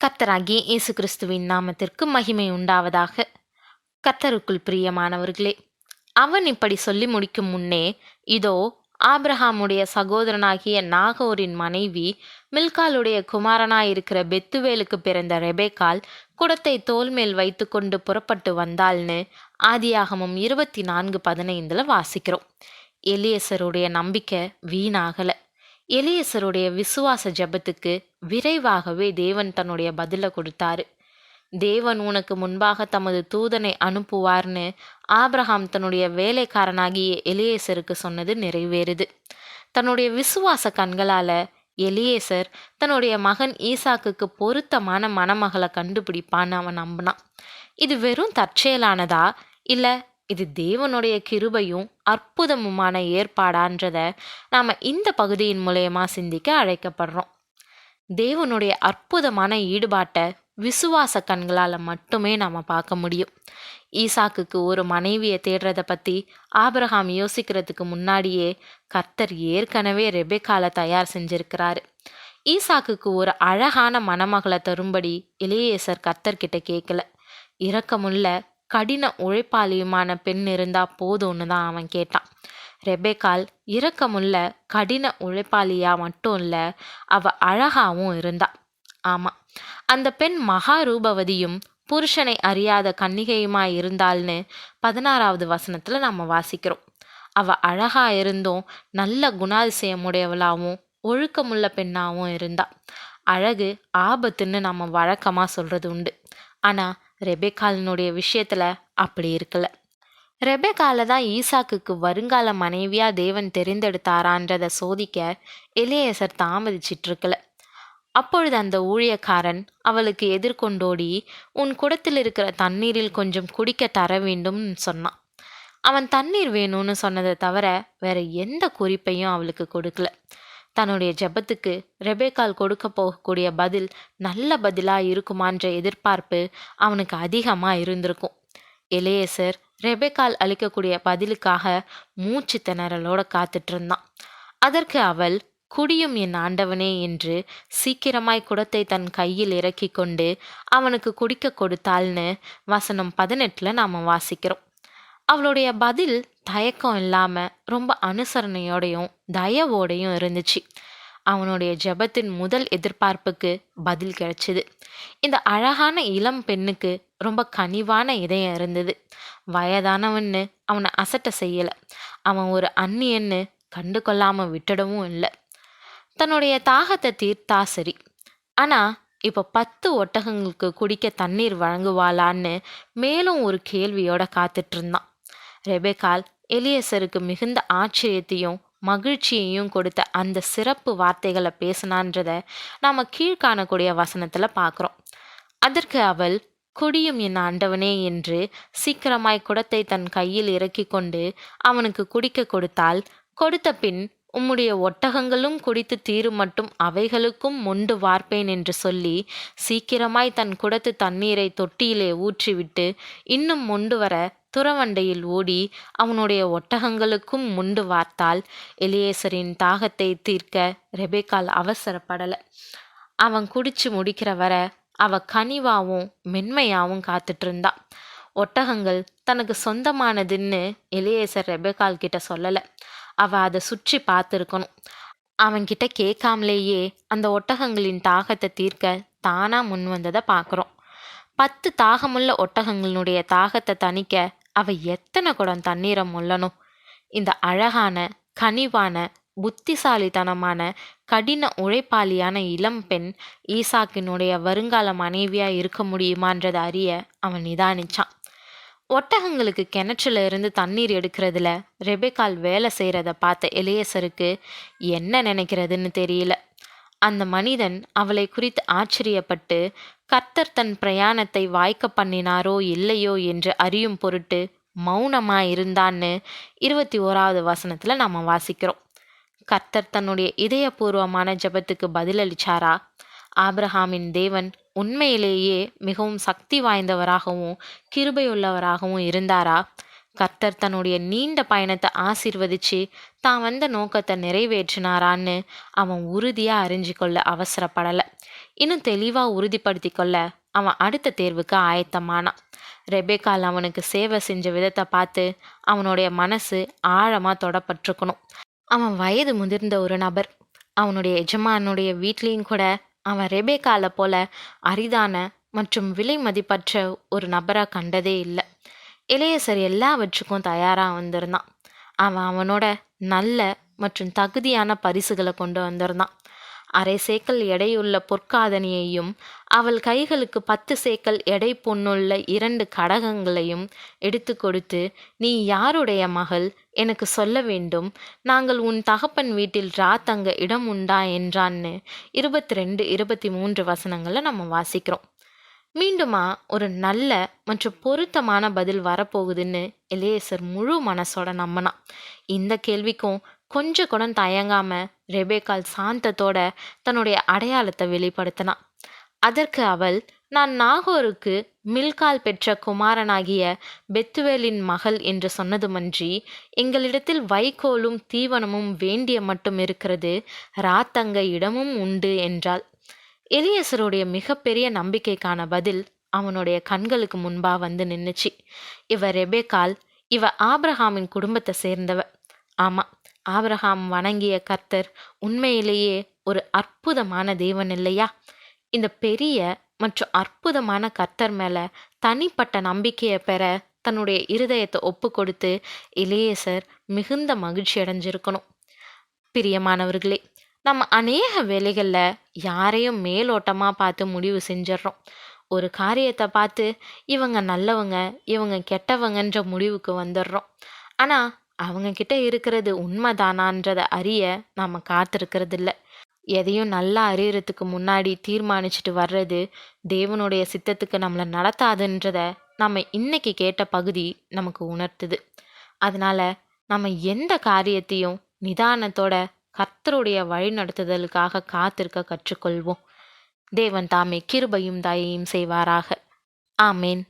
கர்த்தராகிய இயேசு கிறிஸ்துவின் நாமத்திற்கு மகிமை உண்டாவதாக. கர்த்தருக்குள் பிரியமானவர்களே அவன் இப்படி சொல்லி முடிக்கும் முன்னே இதோ ஆப்ரஹாமுடைய சகோதரனாகிய நாகோரின் மனைவி மில்காலுடைய குமாரனாயிருக்கிற பெத்துவேலுக்கு பிறந்த ரெபேக்கால் குடத்தை தோல் மேல் வைத்துக்கொண்டு புறப்பட்டு வந்தாள்னு ஆதியாகமும் இருபத்தி நான்கு பதினைந்தில் வாசிக்கிறோம். எலியசருடைய நம்பிக்கை வீணாகலை. எலியசருடைய விசுவாச ஜெபத்துக்கு விரைவாகவே தேவன் தன்னுடைய பதிலை கொடுத்தாரு. தேவன் உனக்கு முன்பாக தமது தூதனை அனுப்புவார்னு ஆப்ரஹாம் தன்னுடைய வேலைக்காரனாகிய எலியேசருக்கு சொன்னது நிறைவேறுது. தன்னுடைய விசுவாச கண்களால எலியேசர் தன்னுடைய மகன் ஈசாக்குக்கு பொருத்தமான மணமகளை கண்டுபிடிப்பான்னு அவன் நம்பினான். இது வெறும் தற்செயலானதா? இல்லை இது தேவனுடைய கிருபையும் அற்புதமுமான ஏற்பாடான்றத நாம் இந்த பகுதியின் மூலயமா சிந்திக்க அழைக்கப்படுறோம். தேவனுடைய அற்புதமான ஈடுபாட்டை விசுவாச கண்களால் மட்டுமே நாம் பார்க்க முடியும். ஈசாக்குக்கு ஒரு மனைவியை தேடுறத பற்றி ஆபிரகாம் யோசிக்கிறதுக்கு முன்னாடியே கர்த்தர் ஏற்கனவே ரெபேக்கால தயார் செஞ்சிருக்கிறாரு. ஈசாக்குக்கு ஒரு அழகான மணமகளை தரும்படி இளையேசர் கர்த்தர்கிட்ட கேட்கல. இரக்கமுள்ள கடின உழைப்பாளியுமான பெண் இருந்தா போதும்னு தான் அவன் கேட்டான். ரெபேக்கால் இரக்கமுள்ள கடின உழைப்பாளியா மட்டும் இல்லை அவ அழகாவும் இருந்தா. ஆமா அந்த பெண் மகா ரூபவதியும் புருஷனை அறியாத கன்னிகையுமாய் இருந்தாள்னு பதினாறாவது வசனத்துல நம்ம வாசிக்கிறோம். அவ அழகா இருந்தும் நல்ல குணாதிசயமுடையவளாகவும் ஒழுக்கமுள்ள பெண்ணாவும் இருந்தா. அழகு ஆபத்துன்னு நம்ம வழக்கமா சொல்றது உண்டு. ஆனா ரெபேக்காலினுடைய விஷயத்தில் அப்படி இருக்கலை. ரெபேக்கால தான் ஈசாக்குக்கு வருங்கால மனைவியாக தேவன் தெரிந்தெடுத்தாரான்றதை சோதிக்க எலியேசர் தாமதிச்சிட்டு இருக்கல அப்பொழுது அந்த ஊழியக்காரன் அவளுக்கு எதிர்கொண்டோடி உன் குடத்தில் இருக்கிற தண்ணீரில் கொஞ்சம் குடிக்க தர வேண்டும்னு சொன்னான். அவன் தண்ணீர் வேணும்னு சொன்னதை தவிர வேற எந்த குறிப்பையும் அவளுக்கு கொடுக்கல. தன்னுடைய ஜெபத்துக்கு ரெபேக்கால் கொடுக்க போகக்கூடிய பதில் நல்ல பதிலாக இருக்குமான்ற எதிர்பார்ப்பு அவனுக்கு அதிகமாக இருந்திருக்கும். இளையசர் ரெபேக்கால் அளிக்கக்கூடிய பதிலுக்காக மூச்சு திணறலோட காத்துட்டு இருந்தான். அதற்கு அவள் குடியும் என் ஆண்டவனே என்று சீக்கிரமாய் குடத்தை தன் கையில் இறக்கி கொண்டு அவனுக்கு குடிக்க கொடுத்தாள்னு வசனம் பதினெட்டில் நாம் வாசிக்கிறோம். அவளுடைய பதில் தயக்கம் இல்லாமல் ரொம்ப அனுசரணையோடையும் தயவோடையும் இருந்துச்சு. அவனுடைய ஜெபத்தின் முதல் எதிர்பார்ப்புக்கு பதில் கிடைச்சிது. இந்த அழகான இளம் பெண்ணுக்கு ரொம்ப கனிவான இதயம் இருந்தது. வயதானவன்னு அவனை அசட்ட செய்யலை. அவன் ஒரு அந்நியன்னு கண்டு கொள்ளாமல் விட்டுடவும் இல்லை. தன்னுடைய தாகத்தை தீர்த்தா சரி. ஆனால் இப்போ பத்து ஒட்டகங்களுக்கு குடிக்க தண்ணீர் வழங்குவாளான்னு மேலும் ஒரு கேள்வியோட காத்துட்டு இருந்தான். ரெபேக்கால் எலியசருக்கு மிகுந்த ஆச்சரியத்தையும் மகிழ்ச்சியையும் கொடுத்த அந்த சிறப்பு வார்த்தைகளை பேசினான்றத நாம கீழ்காணக்கூடிய வசனத்தில் பார்க்குறோம் அதற்கு அவள் குடியும் என் ஆண்டவனே என்று சீக்கிரமாய் குடத்தை தன் கையில் இறக்கி கொண்டு அவனுக்கு குடிக்க கொடுத்தால் கொடுத்த பின் உம்முடைய ஒட்டகங்களும் குடித்து தீரும் மட்டும் அவைகளுக்கும் மொண்டு வார்ப்பேன் என்று சொல்லி சீக்கிரமாய் தன் குடத்து தண்ணீரை தொட்டியிலே ஊற்றிவிட்டு இன்னும் மொண்டு வர துறவண்டையில் ஓடி அவனுடைய ஒட்டகங்களுக்கும் முண்டு வார்த்தால் எலியேசரின் தாகத்தை தீர்க்க ரெபேக்கால் அவசரப்படலை. அவன் குடிச்சு முடிக்கிற வர அவ கனிவாவும் மென்மையாவும் காத்துட்டு இருந்தான் ஒட்டகங்கள் தனக்கு சொந்தமானதுன்னு எலியேசர் ரெபேக்கால் கிட்ட சொல்லலை. அவ அதை சுற்றி பார்த்துருக்கணும். அவன்கிட்ட கேட்காமலேயே அந்த ஒட்டகங்களின் தாகத்தை தீர்க்க தானாக முன் வந்ததை பார்க்குறோம். பத்து தாகமுள்ள ஒட்டகங்களுடைய தாகத்தை தணிக்க அவ எத்தனை குடம் தண்ணீரை முள்ளணும் இந்த அழகான கனிவான புத்திசாலித்தனமான கடின உழைப்பாளியான இளம் பெண் ஈசாக்கினுடைய வருங்கால மனைவியா இருக்க முடியுமான்றதை அறிய அவன் நிதானிச்சான். ஒட்டகங்களுக்கு கிணற்றுல இருந்து தண்ணீர் எடுக்கிறதுல ரெபேக்கால் வேலை செய்கிறத பார்த்த எலியசருக்கு என்ன நினைக்கிறதுன்னு தெரியல. அந்த மனிதன் அவளை குறித்து ஆச்சரியப்பட்டு கர்த்தர் தன் பிரயாணத்தை வாய்க்க பண்ணினாரோ இல்லையோ என்று அறியும் பொருட்டு மௌனமாக இருந்தான்னு இருபத்தி ஓராவது வசனத்தில் நம்ம வாசிக்கிறோம். கர்த்தர் தன்னுடைய இதயபூர்வமான ஜெபத்துக்கு பதிலளிச்சாரா? ஆப்ரஹாமின் தேவன் உண்மையிலேயே மிகவும் சக்தி வாய்ந்தவராகவும் கிருபையுள்ளவராகவும் இருந்தாரா? கர்த்தர் தன்னுடைய நீண்ட பயணத்தை ஆசிர்வதிச்சு தான் வந்த நோக்கத்தை நிறைவேற்றினாரான்னு அவன் உறுதியாக அறிஞ்சு கொள்ள அவசரப்படலை. இன்னும் தெளிவாக உறுதிப்படுத்தி கொள்ள அவன் அடுத்த தேர்வுக்கு ஆயத்தமானான். ரெபேக்கால் அவனுக்கு சேவை செஞ்ச விதத்தை பார்த்து அவனுடைய மனசு ஆழமாக தொடப்பட்டிருக்கணும். அவன் வயது முதிர்ந்த ஒரு நபர். அவனுடைய எஜமானுடைய வீட்லேயும் கூட அவன் ரெபேக்கால போல அரிதான மற்றும் விலை மதிப்பற்ற ஒரு நபராக கண்டதே இல்லை. இளையசர் எல்லாவற்றுக்கும் தயாராக வந்திருந்தான். அவன் அவனோட நல்ல மற்றும் தகுதியான பரிசுகளை கொண்டு வந்திருந்தான். அரை சேக்கல் எடையுள்ள பொற்காதனியையும் அவள் கைகளுக்கு பத்து சேக்கல் எடை பொன்னுள்ள இரண்டு கடகங்களையும் எடுத்து கொடுத்து நீ யாருடைய மகள்? எனக்கு சொல்ல வேண்டும். நாங்கள் உன் தகப்பன் வீட்டில் ராத்தங்க இடம் உண்டா? என்றான்னு இருபத்தி ரெண்டு இருபத்தி மூன்று வசனங்களை நம்ம வாசிக்கிறோம். மீண்டுமா ஒரு நல்ல மற்றும் பொருத்தமான பதில் வரப்போகுதுன்னு எலேசர் முழு மனசோட நம்பினான். இந்த கேள்விக்கும் கொஞ்சம் கூட தயங்காம ரெபேக்கால் சாந்தத்தோட தன்னுடைய அடையாளத்தை வெளிப்படுத்தினான். அதற்கு அவள் நான் நாகோருக்கு மில்கால் பெற்ற குமாரனாகிய பெத்துவேலின் மகள் என்று சொன்னதுமன்றி எங்களிடத்தில் வைக்கோலும் தீவனமும் வேண்டிய மட்டும் இருக்கிறது ராத்தங்க இடமும் உண்டு என்றாள். எலியசருடைய மிகப்பெரிய நம்பிக்கைக்கான பதில் அவனுடைய கண்களுக்கு முன்பா வந்து நின்னுச்சு. இவ ரெபேக்கால் இவ ஆப்ரஹாமின் குடும்பத்தை சேர்ந்தவ. ஆமா ஆப்ரஹாம் வணங்கிய கர்த்தர் உண்மையிலேயே ஒரு அற்புதமான தேவன் இல்லையா? இந்த பெரிய மற்றும் அற்புதமான கர்த்தர் மேலே தனிப்பட்ட நம்பிக்கையை பெற தன்னுடைய இருதயத்தை ஒப்பு கொடுத்து இளையசர் மிகுந்த மகிழ்ச்சி அடைஞ்சிருக்கணும். பிரியமானவர்களே நம்ம அநேக வேலைகளில் யாரையும் மேலோட்டமாக பார்த்து முடிவு செஞ்சிடறோம் ஒரு காரியத்தை பார்த்து இவங்க நல்லவங்க இவங்க கெட்டவங்கன்ற முடிவுக்கு வந்துடுறோம் ஆனால் அவங்கக்கிட்ட இருக்கிறது உண்மைதானான்றதை அறிய நாம் காத்திருக்கிறது இல்லை எதையும் நல்லா அறியறதுக்கு முன்னாடி தீர்மானிச்சுட்டு வர்றது தேவனுடைய சித்தத்துக்கு நம்மளை நடத்தாதுன்றத நம்ம இன்னைக்கு கேட்ட பகுதி நமக்கு உணர்த்துது. அதனால நம்ம எந்த காரியத்தையும் நிதானத்தோட கர்த்தருடைய வழிநடத்துதலுக்காக காத்திருக்க கற்றுக்கொள்வோம். தேவன் தாமே கிருபையும் தயையும் செய்வாராக. ஆமேன்.